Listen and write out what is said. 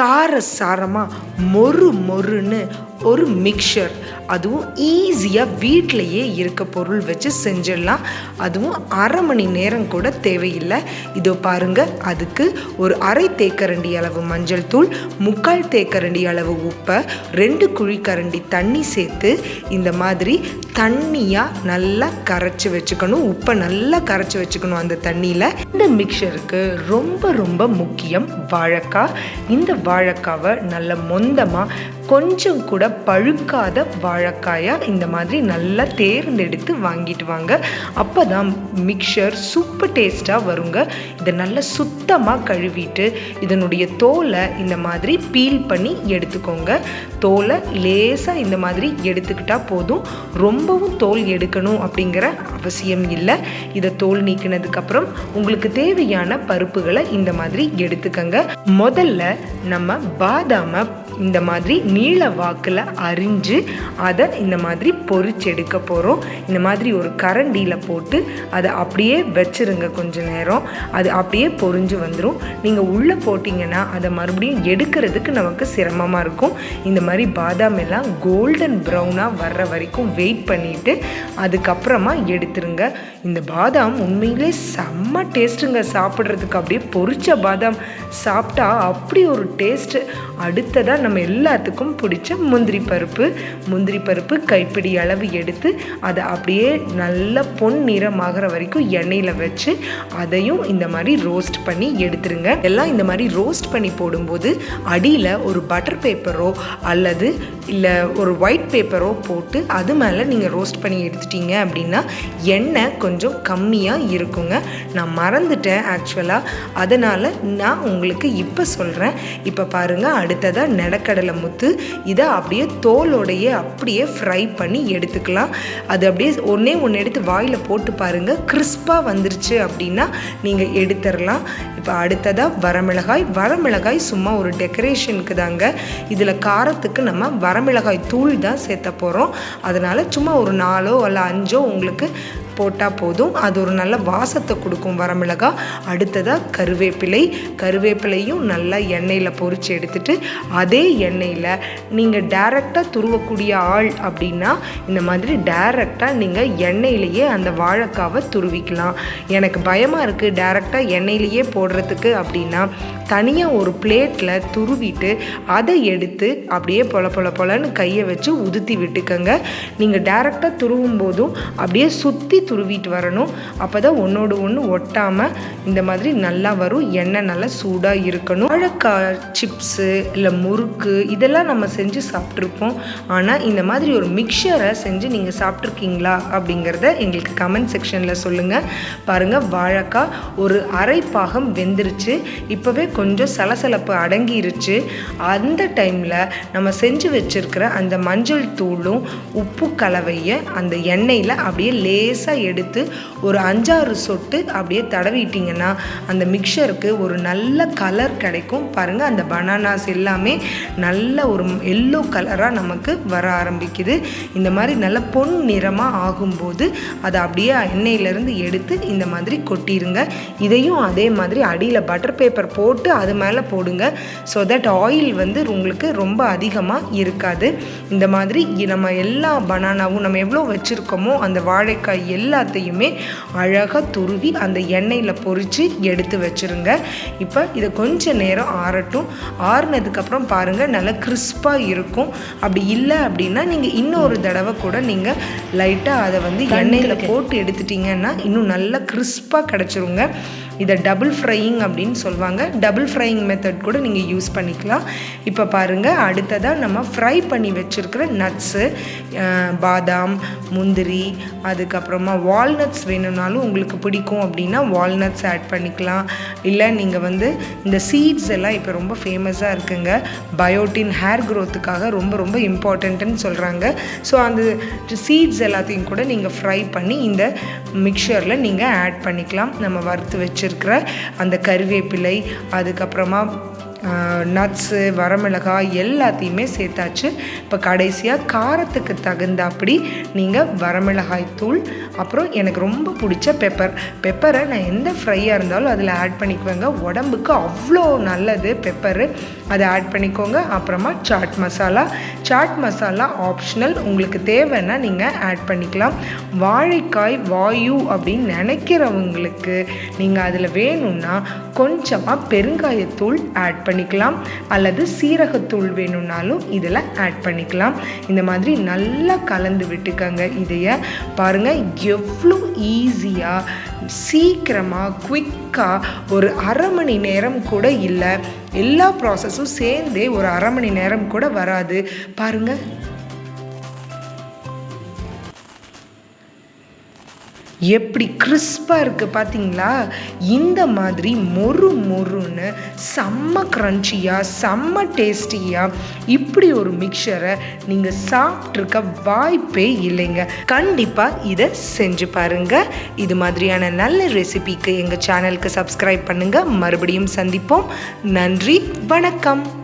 காரசாரமாக மொறு மொறுன்னு ஒரு மிக்சர் அதுவும் ஈஸியாக வீட்டிலையே இருக்க பொருள் வச்சு செஞ்சிடலாம். அதுவும் அரை மணி நேரம் கூட தேவையில்லை. இதோ பாருங்க அதுக்கு ஒரு அரை தேக்கரண்டி அளவு மஞ்சள் தூள் முக்கால் தேக்கரண்டி அளவு உப்பை ரெண்டு குழிக்கரண்டி தண்ணி சேர்த்து இந்த மாதிரி தண்ணியாக நல்லா கரைச்சி வச்சுக்கணும். உப்பை நல்லா கரைச்சி வச்சுக்கணும் அந்த தண்ணியில். இந்த மிக்சருக்கு ரொம்ப ரொம்ப முக்கியம் வாழைக்காய். இந்த வாழைக்காவை நல்ல மொந்தமாக கொஞ்சம் கூட பழுக்காத வாழைக்காயாக இந்த மாதிரி நல்லா தேர்ந்தெடுத்து வாங்கிட்டு வாங்க. அப்போ தான் மிக்சர் சூப்பர் டேஸ்ட்டாக வருங்க. இதை நல்லா சுத்தமாக கழுவிட்டு இதனுடைய தோலை இந்த மாதிரி பீல் பண்ணி எடுத்துக்கோங்க. தோலை லேசாக இந்த மாதிரி எடுத்துக்கிட்டால் போதும். ரொம்பவும் தோல் எடுக்கணும் அப்படிங்கிற அவசியம் இல்லை. இதை தோல் நீக்கினதுக்கப்புறம் உங்களுக்கு தேவையான பருப்புகளை இந்த மாதிரி எடுத்துக்கங்க. முதல்ல நம்ம பாதாமை இந்த மாதிரி நீள வாக்கில் அரிஞ்சு அதை இந்த மாதிரி பொறிச்செடுக்க எடுக்க போகிறோம் இந்த மாதிரி ஒரு கரண்டியில் போட்டு அதை அப்படியே வச்சிருங்க கொஞ்ச நேரம். அது அப்படியே பொரிஞ்சு வந்துடும் நீங்கள் உள்ளே போட்டிங்கன்னா அதை மறுபடியும் எடுக்கிறதுக்கு நமக்கு சிரமமாக இருக்கும். இந்த மாதிரி பாதாம் எல்லாம் கோல்டன் ப்ரௌனாக வர்ற வரைக்கும் வெயிட் பண்ணிவிட்டு அதுக்கப்புறமா எடுத்துருங்க. இந்த பாதாம் உண்மையிலே செம்ம டேஸ்ட்டுங்க. சாப்பிட்றதுக்கு அப்படியே பொறிச்ச பாதாம் சாப்பிட்டா அப்படி ஒரு டேஸ்ட்டு. அடுத்ததாக நம்ம எல்லாத்துக்கும் பிடிச்ச முந்திரி பருப்பு. முந்திரி பருப்பு கைப்பிடி அளவு எடுத்து அதை அப்படியே நல்ல பொன் நிறமாகிற வரைக்கும் எண்ணெயில் வச்சு அதையும் இந்த மாதிரி ரோஸ்ட் பண்ணி எடுத்துருங்க. எல்லாம் இந்த மாதிரி ரோஸ்ட் பண்ணி போடும்போது அடியில் ஒரு பட்டர் பேப்பரோ அல்லது இல்லை ஒரு ஒயிட் பேப்பரோ போட்டு அது மேலே நீங்கள் ரோஸ்ட் பண்ணி எடுத்துட்டீங்க அப்படின்னா எண்ணெய் கொஞ்சம் கம்மியாக இருக்குங்க. நான் மறந்துட்டேன் ஆக்சுவலாக அதனால் நான் உங்களுக்கு இப்போ சொல்கிறேன் இப்போ பாருங்கள் அடுத்ததாக நிலக்கடலை முத்து இதை அப்படியே தோலோடையே அப்படியே ஃப்ரை பண்ணி எடுத்துக்கலாம். அது அப்படியே ஒன்றே ஒன்று எடுத்து வாயில் போட்டு பாருங்கள் கிறிஸ்பாக வந்துருச்சு அப்படின்னா நீங்கள் எடுத்துடலாம். இப்போ அடுத்ததாக வரமிளகாய். வரமிளகாய் சும்மா ஒரு டெக்கரேஷனுக்கு தாங்க. இதில் காரத்துக்கு நம்ம வரமிளகாய் தூள் தான் சேர்த்த போகிறோம் அதனால் சும்மா ஒரு நாலோ அல்ல அஞ்சோ உங்களுக்கு போட்டால் போதும். அது ஒரு நல்ல வாசத்தை கொடுக்கும் வரமிளகாய் அடுத்ததாக கருவேப்பிலை. கருவேப்பிலையும் நல்லா எண்ணெயில் பொரித்து எடுத்துட்டு அதே எண்ணெயில் நீங்கள் டேரெக்டாக துருவக்கூடிய ஆள் அப்படின்னா இந்த மாதிரி டேரெக்டாக நீங்கள் எண்ணெயிலேயே அந்த வாழைக்காவை துருவிக்கலாம். எனக்கு பயமாக இருக்குது டேரெக்டாக எண்ணெயிலேயே போடுறதுக்கு அப்படின்னா தனியாக ஒரு பிளேட்டில் துருவிட்டு அதை எடுத்து அப்படியே பொல பொல பொலன்னு கையை வச்சு உதுத்தி விட்டுக்கங்க. நீங்கள் டேரெக்டாக துருவும் போதும். அப்படியே சுற்றி துருவிட்டு வரணும். அப்போ தான் ஒன்றோடு ஒன்று ஒட்டாமல் இந்த மாதிரி நல்லா வரும். எண்ணெய் நல்லா சூடாக இருக்கணும். வாழைக்காய் சிப்ஸு இல்லை முறுக்கு இதெல்லாம் நம்ம செஞ்சு சாப்பிட்ருப்போம் ஆனால் இந்த மாதிரி ஒரு மிக்சரை செஞ்சு நீங்கள் சாப்பிட்ருக்கீங்களா அப்படிங்கிறத எங்களுக்கு கமெண்ட் செக்ஷனில் சொல்லுங்கள் பாருங்கள் வாழைக்காய் ஒரு அரை பாகம் வெந்துருச்சு. இப்போவே கொஞ்சம் சலசலப்பு அடங்கிருச்சு. அந்த டைமில் நம்ம செஞ்சு வச்சுருக்கிற அந்த மஞ்சள் தூளும் உப்பு கலவையை அந்த எண்ணெயில் அப்படியே லேசாக எடுத்து ஒரு அஞ்சாறு சொட்டு அப்படியே தடவிட்டிங்கன்னா அந்த மிக்சருக்கு ஒரு நல்ல கலர் கிடைக்கும். பாருங்கள் அந்த பனானாஸ் எல்லாமே நல்ல ஒரு எல்லோ கலராக நமக்கு வர ஆரம்பிக்குது. இந்த மாதிரி நல்ல பொன் நிறமாக ஆகும்போது அதை அப்படியே எண்ணெயிலேருந்து எடுத்து இந்த மாதிரி கொட்டிடுங்க இதையும் அதே மாதிரி அடியில் பட்டர் பேப்பர் போட்டு அது மேலே போடுங்க. ஸோ தட் ஆயில் வந்து உங்களுக்கு ரொம்ப அதிகமாக இருக்காது. இந்த மாதிரி நம்ம எல்லா பனானாவும் நம்ம எவ்வளோ வச்சுருக்கோமோ அந்த வாழைக்காய் எல்லாத்தையுமே அழகாக துருவி அந்த எண்ணெயில் பொரித்து எடுத்து வச்சுருங்க. இப்போ இதை கொஞ்ச நேரம் ஆறட்டும். ஆறுனதுக்கப்புறம் பாருங்கள் நல்லா கிறிஸ்பாக இருக்கும். அப்படி இல்லை அப்படின்னா நீங்கள் இன்னொரு தடவை கூட நீங்கள் லைட்டாக அதை வந்து எண்ணெயில் போட்டு எடுத்துட்டிங்கன்னா இன்னும் நல்லா கிறிஸ்பாக கிடச்சிருங்க. இதை டபுள் ஃப்ரையிங் அப்படின்னு சொல்லுவாங்க. டபுள் ஃப்ரையிங் மெத்தட் கூட நீங்கள் யூஸ் பண்ணிக்கலாம். இப்போ பாருங்கள் அடுத்ததாக நம்ம ஃப்ரை பண்ணி வச்சுருக்கிற நட்ஸு பாதாம் முந்திரி அதுக்கப்புறமா வால்நட்ஸ் வேணும்னாலும் உங்களுக்கு பிடிக்கும் அப்படின்னா வால்நட்ஸ் ஆட் பண்ணிக்கலாம். இல்லை நீங்கள் வந்து இந்த சீட்ஸ் எல்லாம் இப்போ ரொம்ப ஃபேமஸாக இருக்குங்க. பயோட்டின் ஹேர் க்ரோத்துக்காக ரொம்ப ரொம்ப இம்பார்ட்டண்ட்டுன்னு சொல்கிறாங்க ஸோ அந்த சீட்ஸ் எல்லாத்தையும் கூட நீங்கள் ஃப்ரை பண்ணி இந்த மிக்சரில் நீங்கள் ஆட் பண்ணிக்கலாம். நம்ம வறுத்து வச்சுருக்கிற அந்த கருவேப்பிலை அதுக்கப்புறமா நட்ஸு வரமிளகாய் எல்லாத்தையுமே சேர்த்தாச்சு. இப்போ கடைசியாக காரத்துக்கு தகுந்தாப்படி நீங்கள் வரமிளகாய் தூள் அப்புறம் எனக்கு ரொம்ப பிடிச்ச பெப்பர் பெப்பரை நான் எந்த ஃப்ரையாக இருந்தாலும் அதில் ஆட் பண்ணிக்குவேங்க. உடம்புக்கு அவ்வளோ நல்லது பெப்பரு அதை ஆட் பண்ணிக்கோங்க. அப்புறமா சாட் மசாலா சாட் மசாலா ஆப்ஷனல் உங்களுக்கு தேவைன்னா நீங்கள் ஆட் பண்ணிக்கலாம். வாழைக்காய் வாயு அப்படின்னு நினைக்கிறவங்களுக்கு நீங்கள் அதில் வேணும்னா கொஞ்சமாக பெருங்காயத்தூள் ஆட் பண்ணி பண்ணிக்கலாம். அல்லது சீரகத்தூள் வேணும்னாலும் இதில் ஆட் பண்ணிக்கலாம். இந்த மாதிரி நல்லா கலந்து விட்டுக்கங்க இதைய. பாருங்கள் எவ்வளோ ஈஸியாக சீக்கிரமாக குயிக்காக ஒரு அரை மணி நேரம் கூட இல்லை. எல்லா ப்ராசஸும் சேர்ந்தே ஒரு அரை மணி நேரம் கூட வராது. பாருங்கள் எப்படி கிறிஸ்பாக இருக்குது பார்த்தீங்களா இந்த மாதிரி மொறு மொறுன்னு செம்ம க்ரன்ச்சியாக செம்ம டேஸ்டியாக இப்படி ஒரு மிக்சரை நீங்கள் சாப்பிட்ருக்க வாய்ப்பே இல்லைங்க. கண்டிப்பாக இதை செஞ்சு பாருங்கள் இது மாதிரியான நல்ல ரெசிபிக்கு எங்கள் சேனலுக்கு சப்ஸ்கிரைப் பண்ணுங்கள் மறுபடியும் சந்திப்போம். நன்றி வணக்கம்.